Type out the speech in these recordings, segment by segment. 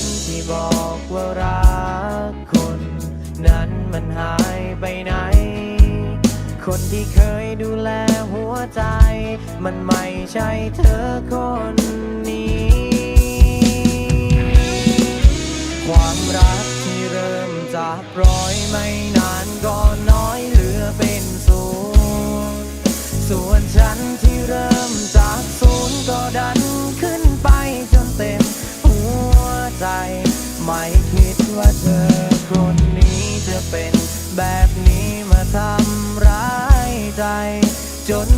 นที่บอกว่ารักคนนั้นมันหายไปไหน คนที่เคยดูแลหัวใจ มันไม่ใช่เธอคน ไม่คิดว่าเธอคนนี้จะเป็นแบบนี้มาทำร้ายใจ จน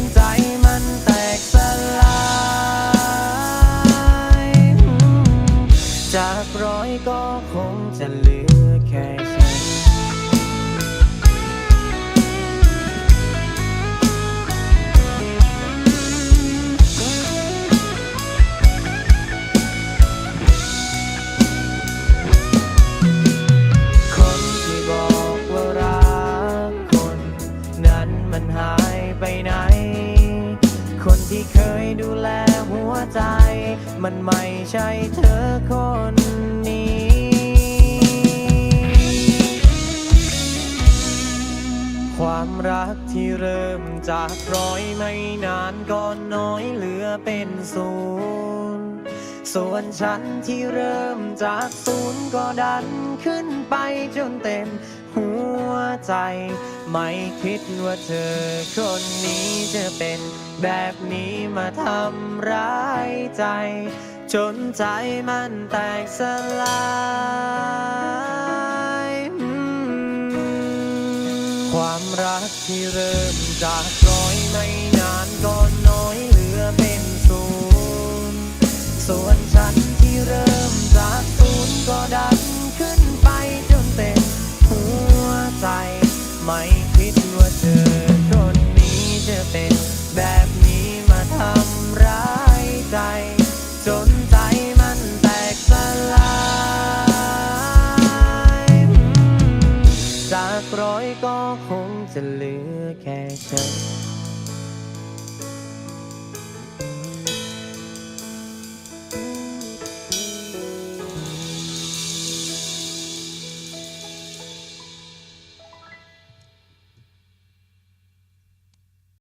หายไปไหน คนที่เคยดูแลหัวใจ มันไม่ใช่เธอคนนี้ความรักที่เริ่มจากร้อยไม่นานก็น้อยเหลือเป็นศูนย์ ส่วนฉันที่เริ่มจากศูนย์ก็ดันขึ้นไปจนเต็มหัวใจ ไม่คิดว่าเธอคนนี้จะเป็นแบบนี้มาทำร้ายใจ จนใจมันแตกสลายอืมความรักที่เริ่มจากร้อยไม่นานก็น้อน ว่าเธอคนนี้จะเป็นแบบนี้มาทำร้ายใจ จนใจมันแตกสลายจากร้อยก็คงจะเหลือแค่ฉัน